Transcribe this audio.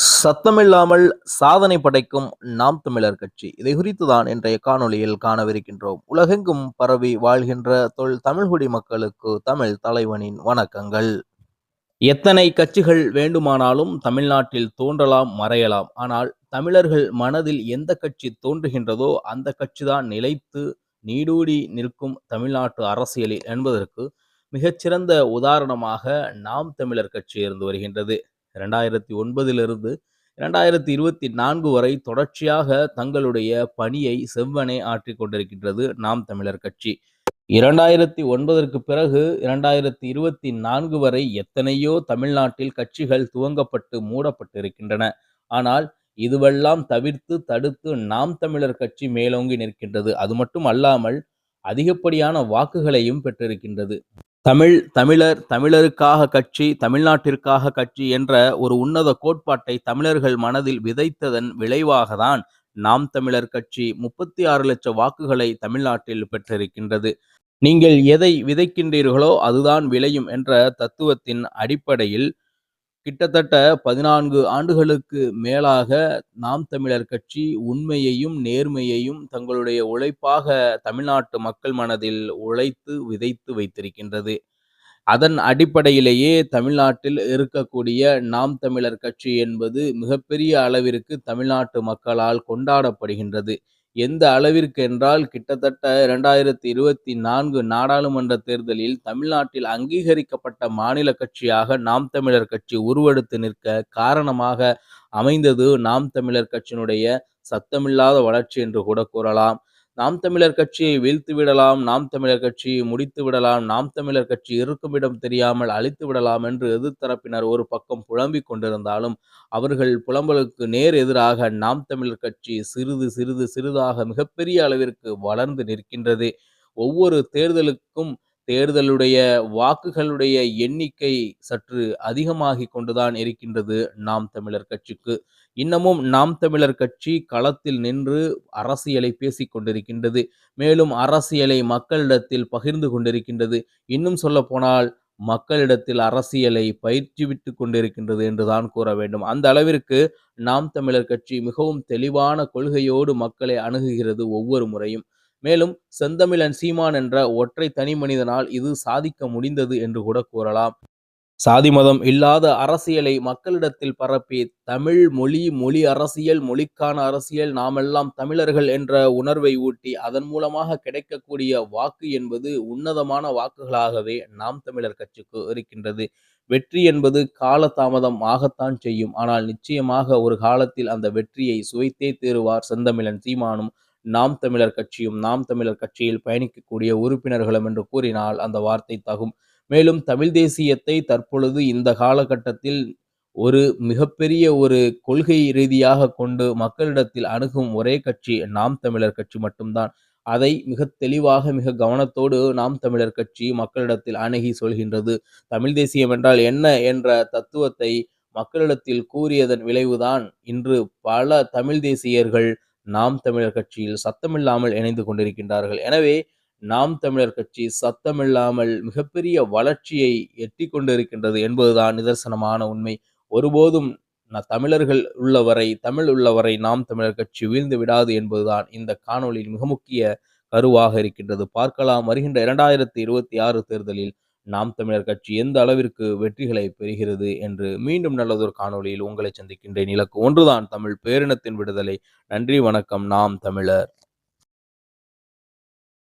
சத்தமில்லாமல் சாதனை படைக்கும் நாம் தமிழர் கட்சி. இதை குறித்து தான் இன்றைய காணொளியில் காணவிருக்கின்றோம். உலகெங்கும் பரவி வாழ்கின்ற தொல் தமிழ்குடி மக்களுக்கு தமிழ் தலைவனின் வணக்கங்கள். எத்தனை கட்சிகள் வேண்டுமானாலும் தமிழ்நாட்டில் தோன்றலாம் மறையலாம். ஆனால் தமிழர்கள் மனதில் எந்த கட்சி தோன்றுகின்றதோ அந்த கட்சிதான் நிலைத்து நீடூடி நிற்கும் தமிழ்நாட்டு அரசியலில் என்பதற்கு மிகச்சிறந்த உதாரணமாக நாம் தமிழர் கட்சி இருந்து வருகின்றது. இரண்டாயிரத்தி ஒன்பதிலிருந்து இரண்டாயிரத்தி இருபத்தி நான்கு வரை தொடர்ச்சியாக தங்களுடைய பணியை செவ்வனே ஆற்றிக் கொண்டிருக்கின்றது நாம் தமிழர் கட்சி. இரண்டாயிரத்தி ஒன்பதற்கு பிறகு இரண்டாயிரத்தி இருபத்தி நான்கு வரை எத்தனையோ தமிழ்நாட்டில் கட்சிகள் துவங்கப்பட்டு மூடப்பட்டிருக்கின்றன. ஆனால் இதுவெல்லாம் தவிர்த்து தடுத்து நாம் தமிழர் கட்சி மேலோங்கி நிற்கின்றது. அது மட்டும் அல்லாமல் அதிகப்படியான வாக்குகளையும் பெற்றிருக்கின்றது. தமிழ் தமிழர் தமிழருக்காக கட்சி தமிழ்நாட்டிற்காக கட்சி என்ற ஒரு உன்னத கோட்பாட்டை தமிழர்கள் மனதில் விதைத்ததன் விளைவாகத்தான் நாம் தமிழர் கட்சி முப்பத்தி ஆறு லட்சம் வாக்குகளை தமிழ்நாட்டில் பெற்றிருக்கின்றது. நீங்கள் எதை விதைக்கின்றீர்களோ அதுதான் விளையும் என்ற தத்துவத்தின் அடிப்படையில் கிட்டத்தட்ட பதினான்கு ஆண்டுகளுக்கு மேலாக நாம் தமிழர் கட்சி உண்மையையும் நேர்மையையும் தங்களுடைய உழைப்பாக தமிழ்நாட்டு மக்கள் மனதில் உழைத்து விதைத்து வைத்திருக்கின்றது. அதன் அடிப்படையிலேயே தமிழ்நாட்டில் இருக்கக்கூடிய நாம் தமிழர் கட்சி என்பது மிகப்பெரிய அளவிற்கு தமிழ்நாட்டு மக்களால் கொண்டாடப்படுகின்றது. எந்த அளவிற்கு என்றால் கிட்டத்தட்ட இரண்டாயிரத்தி இருபத்தி நான்கு நாடாளுமன்ற தேர்தலில் தமிழ்நாட்டில் அங்கீகரிக்கப்பட்ட மாநில கட்சியாக நாம் தமிழர் கட்சி உருவெடுத்து நிற்க காரணமாக அமைந்தது நாம் தமிழர் கட்சியினுடைய சத்தமில்லாத வளர்ச்சி என்று கூட கூறலாம். நாம் தமிழர் கட்சியை வீழ்த்து விடலாம் நாம் தமிழர் கட்சியை முடித்து விடலாம் நாம் தமிழர் கட்சி இருக்கும் இடம் தெரியாமல் அழித்து விடலாம் என்று எதிர்த்தரப்பினர் ஒரு பக்கம் புலம்பிக் கொண்டிருந்தாலும் அவர்கள் புலம்பலுக்கு நேர் எதிராக நாம் தமிழர் கட்சி சிறிது சிறிது சிறிதாக மிகப்பெரிய அளவிற்கு வளர்ந்து நிற்கின்றது. ஒவ்வொரு தேர்தலுக்கும் தேர்தலுடைய வாக்குகளுடைய எண்ணிக்கை சற்று அதிகமாகி கொண்டுதான் இருக்கின்றது நாம் தமிழர் கட்சிக்கு. இன்னமும் நாம் தமிழர் கட்சி களத்தில் நின்று அரசியலை பேசிக் கொண்டிருக்கின்றது. மேலும் அரசியலை மக்களிடத்தில் பகிர்ந்து கொண்டிருக்கின்றது. இன்னும் சொல்ல போனால் மக்களிடத்தில் அரசியலை பயிற்சிவிட்டு கொண்டிருக்கின்றது என்றுதான் கூற வேண்டும். அந்த அளவிற்கு நாம் தமிழர் கட்சி மிகவும் தெளிவான கொள்கையோடு மக்களை அணுகுகிறது ஒவ்வொரு முறையும். மேலும் செந்தமிழன் சீமான் என்ற ஒற்றை தனி மனிதனால் இது சாதிக்க முடிந்தது என்று கூட கூறலாம். சாதி மதம் இல்லாத அரசியலை மக்களிடத்தில் பரப்பி தமிழ் மொழி மொழி அரசியல் மொழிக்கான அரசியல் நாமெல்லாம் தமிழர்கள் என்ற உணர்வை ஊட்டி அதன் மூலமாக கிடைக்கக்கூடிய வாக்கு என்பது உன்னதமான வாக்குகளாகவே நாம் தமிழர் கட்சிக்கு இருக்கின்றது. வெற்றி என்பது காலதாமதம் ஆகத்தான் செய்யும். ஆனால் நிச்சயமாக ஒரு காலத்தில் அந்த வெற்றியை சுவைத்தே தேறுவார் செந்தமிழன் சீமானும். நாம் தமிழர் கட்சியும் நாம் தமிழர் கட்சியில் பயணிக்கக்கூடிய உறுப்பினர்களும் என்று கூறினால் அந்த வார்த்தை தகும். மேலும் தமிழ் தேசியத்தை தற்பொழுது இந்த காலகட்டத்தில் ஒரு மிகப்பெரிய ஒரு கொள்கை ரீதியாக கொண்டு மக்களிடத்தில் அணுகும் ஒரே கட்சி நாம் தமிழர் கட்சி மட்டும்தான். அதை மிக தெளிவாக மிக கவனத்தோடு நாம் தமிழர் கட்சி மக்களிடத்தில் அணுகி சொல்கின்றது. தமிழ் தேசியம் என்றால் என்ன என்ற தத்துவத்தை மக்களிடத்தில் கூறியதன் விளைவுதான் இன்று பல தமிழ் தேசியர்கள் நாம் தமிழர் கட்சியில் சத்தமில்லாமல் இணைந்து கொண்டிருக்கின்றார்கள். எனவே நாம் தமிழர் கட்சி சத்தமில்லாமல் மிகப்பெரிய வளர்ச்சியை எட்டி கொண்டிருக்கின்றது என்பதுதான் நிதர்சனமான உண்மை. ஒருபோதும் தமிழர்கள் உள்ளவரை தமிழ் உள்ளவரை நாம் தமிழர் கட்சி வீழ்ந்து விடாது என்பதுதான் இந்த காணொலியில் மிக முக்கிய கருவாக இருக்கின்றது. பார்க்கலாம் வருகின்ற இரண்டாயிரத்தி இருபத்தி ஆறு தேர்தலில் நாம் தமிழர் கட்சி எந்த அளவிற்கு வெற்றிகளை பெறுகிறது என்று மீண்டும் நல்லதொரு காணொலியில் உங்களை சந்திக்கின்றேன். இலக்கு ஒன்றுதான் தமிழ் பேரினத்தின் விடுதலை. நன்றி வணக்கம். நாம் தமிழர்.